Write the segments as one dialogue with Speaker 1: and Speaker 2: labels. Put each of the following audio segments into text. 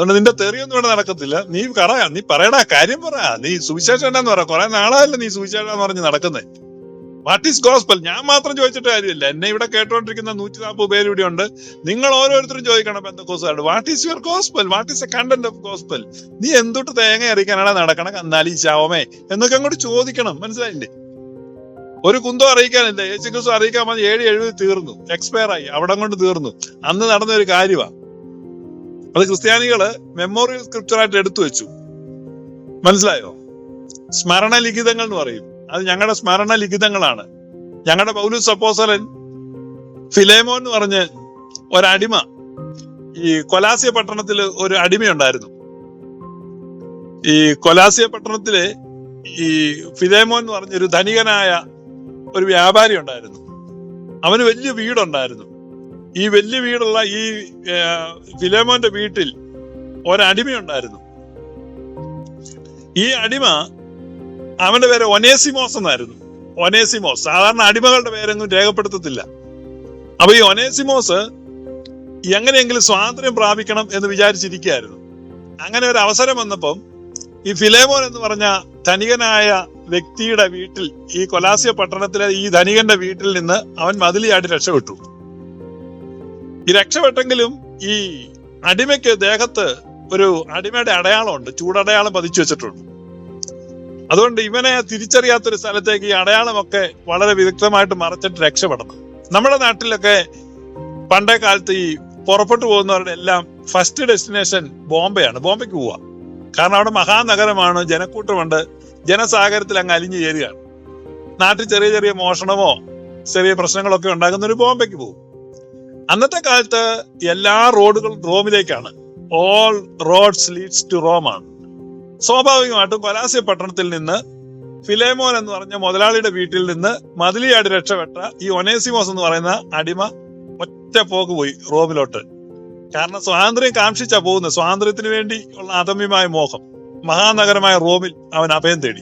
Speaker 1: അതുകൊണ്ട് നിന്റെ തെറിയൊന്നും ഇവിടെ നടക്കത്തില്ല. നീ പറയാ നീ പറയടാ കാര്യം പറ. നീ സുവിശേഷം എന്നാന്ന് പറ. കുറെ നാളായല്ലേ നീ സുവിശേഷം എന്ന് പറഞ്ഞ് നടക്കുന്നേ. വാട്ട് ഈസ് ഗോസ്പൽ ഞാൻ മാത്രം ചോദിച്ചിട്ട് കാര്യമില്ല. എന്നെ ഇവിടെ കേട്ടോണ്ടിരിക്കുന്ന നൂറ്റി നാൽപ്പത് പേര് ഇവിടെ ഉണ്ട്. നിങ്ങൾ ഓരോരുത്തരും ചോദിക്കണം ബന്ധക്കോസുകാരോട് what is your gospel what is a content of gospel നീ എന്തൊട്ട് തേങ്ങ അറിയിക്കാനാണ് നടക്കണം കന്നാലി ശാവമേ? എന്നൊക്കെ അങ്ങോട്ട് ചോദിക്കണം. മനസ്സിലായില്ലേ? ഒരു കുന്തോ അറിയിക്കാനില്ല. യേശു ക്രിസ്തു അറിയിക്കാൻ മതി ഏഴ് എഴുപത് തീർന്നു. എക്സ്പയർ ആയി. അവിടെ കൊണ്ട് തീർന്നു. അന്ന് നടന്ന ഒരു കാര്യമാണ് അത് ക്രിസ്ത്യാനികൾ മെമ്മോറിയൽ സ്ക്രിപ്ചറായിട്ട് എടുത്തു വെച്ചു. മനസ്സിലായോ? സ്മരണ ലിഖിതങ്ങൾ എന്ന് പറയും. അത് ഞങ്ങളുടെ സ്മരണ ലിഖിതങ്ങളാണ്. ഞങ്ങളുടെ പൗലൂസ് സപ്പോസലൻ ഫിലേമോൻ എന്ന് പറഞ്ഞ് ഒരടിമ ഈ കൊലാസിയ പട്ടണത്തിൽ ഒരു അടിമയുണ്ടായിരുന്നു. ഈ കൊലാസിയ പട്ടണത്തിലെ ഈ ഫിലേമോൻ എന്ന് പറഞ്ഞ ഒരു ധനികനായ ഒരു വ്യാപാരി ഉണ്ടായിരുന്നു. അവന് വലിയ വീടുണ്ടായിരുന്നു. ഈ വലിയ വീടുള്ള ഈ ഫിലേമോന്റെ വീട്ടിൽ ഒരടിമയുണ്ടായിരുന്നു. ഈ അടിമ അവന്റെ പേര് ഒനേസിമോസ് എന്നായിരുന്നു. ഒനേസിമോസ്. സാധാരണ അടിമകളുടെ പേരൊന്നും രേഖപ്പെടുത്തത്തില്ല. അപ്പൊ ഈ ഒനേസിമോസ് എങ്ങനെയെങ്കിലും സ്വാതന്ത്ര്യം പ്രാപിക്കണം എന്ന് വിചാരിച്ചിരിക്കുകയായിരുന്നു. അങ്ങനെ ഒരു അവസരം വന്നപ്പം ഈ ഫിലേമോൻ എന്ന് പറഞ്ഞ ധനികനായ വ്യക്തിയുടെ വീട്ടിൽ ഈ കൊലാസിയ പട്ടണത്തിലെ ഈ ധനികന്റെ വീട്ടിൽ നിന്ന് അവൻ മതിലിയായിട്ട് രക്ഷപ്പെട്ടു. ഈ രക്ഷപ്പെട്ടെങ്കിലും ഈ അടിമയ്ക്ക് ദേഹത്ത് ഒരു അടിമയുടെ അടയാളമുണ്ട് ചൂടടയാളം പതിച്ചു വെച്ചിട്ടുണ്ട്. അതുകൊണ്ട് ഇവനെ തിരിച്ചറിയാത്തൊരു സ്ഥലത്തേക്ക് ഈ അടയാളമൊക്കെ വളരെ വിദഗ്ധമായിട്ട് മറച്ചിട്ട് രക്ഷപ്പെടണം. നമ്മുടെ നാട്ടിലൊക്കെ പണ്ടേ കാലത്ത് ഈ പുറപ്പെട്ടു പോകുന്നവരുടെ എല്ലാം ഫസ്റ്റ് ഡെസ്റ്റിനേഷൻ ബോംബെയാണ് ബോംബെക്ക് പോവുക കാരണം അവിടെ മഹാനഗരമാണ് ജനക്കൂട്ടമുണ്ട് ജനസാഗരത്തിൽ അങ്ങ് അലിഞ്ഞു ചേരുകയാണ്. നാട്ടിൽ ചെറിയ ചെറിയ മോഷണമോ ചെറിയ പ്രശ്നങ്ങളൊക്കെ ഉണ്ടാകുന്ന ഒരു ബോംബെക്ക് പോകും. അന്നത്തെ കാലത്ത് എല്ലാ റോഡുകളും റോമിലേക്കാണ്. All roads leads to Rome ആണ്. സ്വാഭാവികമായിട്ടും കൊലാസ്യ പട്ടണത്തിൽ നിന്ന് ഫിലേമോൻ എന്ന് പറഞ്ഞ മുതലാളിയുടെ വീട്ടിൽ നിന്ന് മതിലിയാട് രക്ഷപ്പെട്ട ഈ ഒനേസിമോസ് എന്ന് പറയുന്ന അടിമ ഒറ്റ പോക്ക് പോയി റോമിലോട്ട്. കാരണം സ്വാതന്ത്ര്യം കാക്ഷിച്ചാ പോകുന്നത്. സ്വാതന്ത്ര്യത്തിന് വേണ്ടി ഉള്ള അദമ്യമായ മോഹം. മഹാനഗരമായ റോമിൽ അവൻ അഭയം തേടി.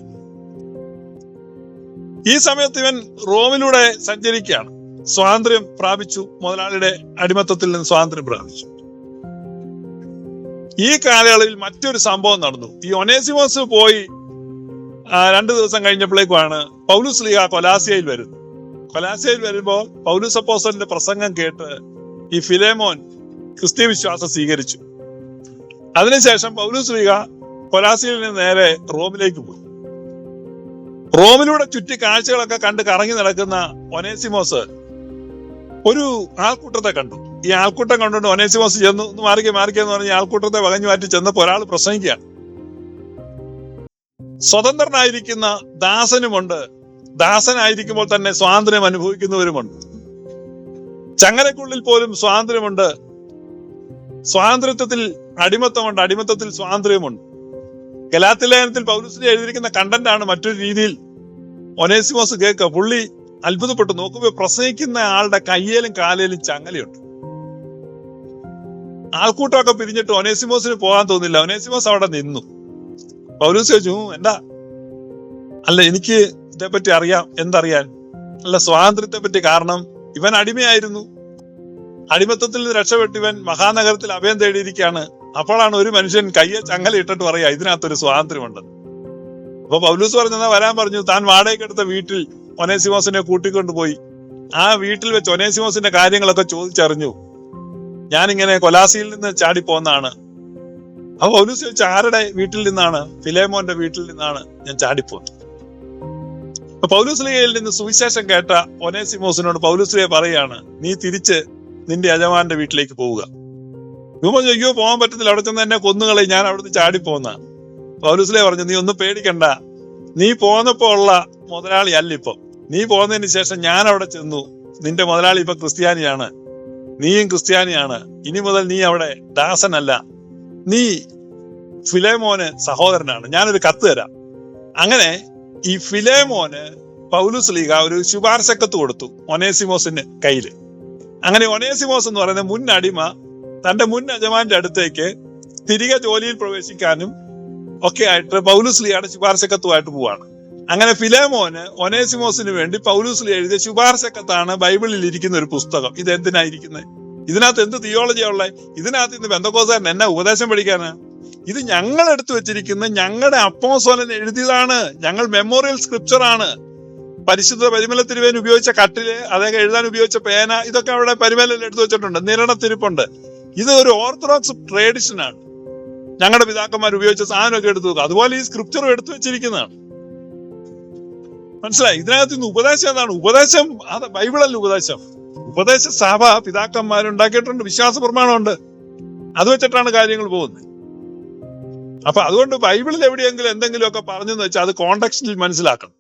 Speaker 1: ഈ സമയത്ത് ഇവൻ റോമിലൂടെ സഞ്ചരിക്കുകയാണ്. സ്വാതന്ത്ര്യം പ്രാപിച്ചു. മുതലാളിയുടെ അടിമത്തത്തിൽ നിന്ന് സ്വാതന്ത്ര്യം പ്രാപിച്ചു. ഈ കാലയളവിൽ മറ്റൊരു സംഭവം നടന്നു. ഈ ഒനേസിമോസ് പോയി രണ്ടു ദിവസം കഴിഞ്ഞപ്പോഴേക്കുമാണ് പൗലൂസ് ലീഗ കൊലാസിയയിൽ വരുന്നത്. കൊലാസിയയിൽ വരുമ്പോൾ പൗലൂസ് അപ്പോസലിന്റെ പ്രസംഗം കേട്ട് ഈ ഫിലേമോൻ ക്രിസ്ത്യ വിശ്വാസം സ്വീകരിച്ചു. അതിനുശേഷം പൗലൂസ് ലീഗ കൊലാസിയിൽ നിന്ന് നേരെ റോമിലേക്ക് പോയി. റോമിലൂടെ ചുറ്റി കാഴ്ചകളൊക്കെ കണ്ട് കറങ്ങി നടക്കുന്ന ഒനേസിമോസ് ഒരു ആൾക്കൂട്ടത്തെ കണ്ടു. ഈ ആൾക്കൂട്ടം കണ്ടുകൊണ്ട് ഒനേസിമോസ് ചെന്നു മാറിക്കെ മാറിക്കേ എന്ന് പറഞ്ഞ് ആൾക്കൂട്ടത്തെ വകഞ്ഞു മാറ്റി ചെന്നപ്പോൾ ഒരാൾ പ്രസംഗിക്കുകയാണ്. സ്വതന്ത്രനായിരിക്കുന്ന ദാസനുമുണ്ട്. ദാസനായിരിക്കുമ്പോൾ തന്നെ സ്വാതന്ത്ര്യം അനുഭവിക്കുന്നവരുമുണ്ട്. ചങ്ങലക്കുള്ളിൽ പോലും സ്വാതന്ത്ര്യമുണ്ട്. സ്വാതന്ത്ര്യത്തിൽ അടിമത്തമുണ്ട് അടിമത്തത്തിൽ സ്വാതന്ത്ര്യമുണ്ട്. ഗലാത്തിലേഖനത്തിൽ പൗരസ്ലി എഴുതിയിരിക്കുന്ന കണ്ടന്റ് ആണ് മറ്റൊരു രീതിയിൽ ഒനേസിമോസ് കേൾക്കുക. പുള്ളി അത്ഭുതപ്പെട്ടു. നോക്കുമ്പോ പ്രസംഗിക്കുന്ന ആളുടെ കയ്യേലും കാലേലും ചങ്ങലയുണ്ട്. ആൾക്കൂട്ടമൊക്കെ പിരിഞ്ഞിട്ട് ഒനേസിമോസിന് പോകാൻ തോന്നില്ല. ഒനേസിമോസ് അവിടെ നിന്നു. പൗലൂസ് ചോദിച്ചു എന്താ? അല്ല എനിക്ക് ഇതേപ്പറ്റി അറിയാം. എന്തറിയാൻ? അല്ല സ്വാതന്ത്ര്യത്തെ പറ്റി കാരണം ഇവൻ അടിമയായിരുന്നു. അടിമത്തത്തിൽ നിന്ന് രക്ഷപ്പെട്ട് ഇവൻ മഹാനഗരത്തിൽ അഭയം തേടിയിരിക്കുകയാണ്. അപ്പോഴാണ് ഒരു മനുഷ്യൻ കയ്യെ ചങ്ങല ഇട്ടിട്ട് പറയാ ഇതിനകത്തൊരു സ്വാതന്ത്ര്യമുണ്ട് അപ്പൊ പൗലൂസ് പറഞ്ഞാ വരാൻ പറഞ്ഞു. താൻ വാടകയ്ക്കെടുത്ത വീട്ടിൽ ഒനേസിമോസിനെ കൂട്ടിക്കൊണ്ടുപോയി ആ വീട്ടിൽ വെച്ച് ഒനേസിമോസിന്റെ കാര്യങ്ങളൊക്കെ ചോദിച്ചറിഞ്ഞു. ഞാനിങ്ങനെ കൊലാസിയിൽ നിന്ന് ചാടി പോന്നാണ്. അപ്പൊ പൗലൂസ് ചോദിച്ചു ആരുടെ വീട്ടിൽ നിന്നാണ്? ഫിലേമോന്റെ വീട്ടിൽ നിന്നാണ് ഞാൻ ചാടിപ്പോന്നത്? അപ്പൊ പൗലൂസ് നിന്ന് സുവിശേഷം കേട്ട ഒനേസിമോസിനോട് പൗലൂസ്ലിയ പറയാണ് നീ തിരിച്ച് നിന്റെ യജമാന്റെ വീട്ടിലേക്ക് പോവുക. ഇവൻ അയ്യോ പോകാൻ പറ്റത്തില്ല അവിടെ ചെന്ന് എന്നെ കൊന്നുകളെ ഞാൻ അവിടുന്ന് ചാടിപ്പോന്ന. പൗലൂസ്ലിയ പറഞ്ഞു നീ ഒന്നും പേടിക്കണ്ട. നീ പോന്നപ്പോ ഉള്ള മുതലാളി അല്ല ഇപ്പൊ. നീ പോന്നതിന് ശേഷം ഞാൻ അവിടെ ചെന്നു. നിന്റെ മുതലാളി ഇപ്പൊ ക്രിസ്ത്യാനിയാണ്. നീയും ക്രിസ്ത്യാനിയാണ്. ഇനി മുതൽ നീ അവിടെ ദാസനല്ല. നീ ഫിലേമോന് സഹോദരനാണ്. ഞാനൊരു കത്ത് തരാം. അങ്ങനെ ഈ ഫിലേമോന് പൗലുസ് ലീഗ ഒരു ശുപാർശ കത്ത് കൊടുത്തു ഒനേസിമോസിന് കയ്യിൽ. അങ്ങനെ ഒനേസിമോസ് എന്ന് പറയുന്ന മുൻ അടിമ തന്റെ മുൻ യജമാന്റെ അടുത്തേക്ക് തിരികെ ജോലിയിൽ പ്രവേശിക്കാനും ഒക്കെ ആയിട്ട് പൗലുസ് ലീഗയുടെ ശുപാർശ കത്തുമായിട്ട് പോവാണ്. അങ്ങനെ ഫിലേമോന് ഒനേസിമോസിന് വേണ്ടി പൗലൂസിൽ എഴുതിയ ശുപാർശ കത്താണ് ബൈബിളിൽ ഇരിക്കുന്ന ഒരു പുസ്തകം. ഇത് എന്തിനായിരിക്കുന്നത് ഇതിനകത്ത് എന്ത് തിയോളജിയാ ഉള്ളത് ഇതിനകത്ത് ഇന്ന് ബന്ധക്കോസാരൻ എന്നാ ഉപദേശം പഠിക്കാനാ? ഇത് ഞങ്ങൾ എടുത്തു വെച്ചിരിക്കുന്ന ഞങ്ങളുടെ അപ്പോസോലൻ എഴുതിയതാണ്. ഞങ്ങൾ മെമ്മോറിയൽ സ്ക്രിപ്ചർ ആണ്. പരിശുദ്ധ പരിമല തിരുവേൻ ഉപയോഗിച്ച കട്ടിൽ അദ്ദേഹം എഴുതാൻ ഉപയോഗിച്ച പേന ഇതൊക്കെ അവിടെ പരിമലയിൽ എടുത്തു വെച്ചിട്ടുണ്ട്. നിരണത്തിരിപ്പുണ്ട്. ഇത് ഒരു ഓർത്തഡോക്സ് ട്രേഡിഷൻ ആണ്. ഞങ്ങളുടെ പിതാക്കന്മാർ ഉപയോഗിച്ച സാധനമൊക്കെ എടുത്തു അതുപോലെ ഈ സ്ക്രിപ്ചറും എടുത്തു വെച്ചിരിക്കുന്നതാണ്. മനസ്സിലായി? ഇതിനകത്ത് നിന്ന് ഉപദേശം എന്താണ്? ഉപദേശം അത് ബൈബിളല്ല ഉപദേശം. ഉപദേശ സഭ പിതാക്കന്മാരുണ്ടാക്കിയിട്ടുണ്ട് വിശ്വാസ പ്രമാണമുണ്ട്. അത് വെച്ചിട്ടാണ് കാര്യങ്ങൾ പോകുന്നത്. അപ്പൊ അതുകൊണ്ട് ബൈബിളിൽ എവിടെയെങ്കിലും എന്തെങ്കിലുമൊക്കെ പറഞ്ഞെന്ന് വെച്ചാൽ അത് കോണ്ടക്സ്റ്റിൽ മനസ്സിലാക്കണം.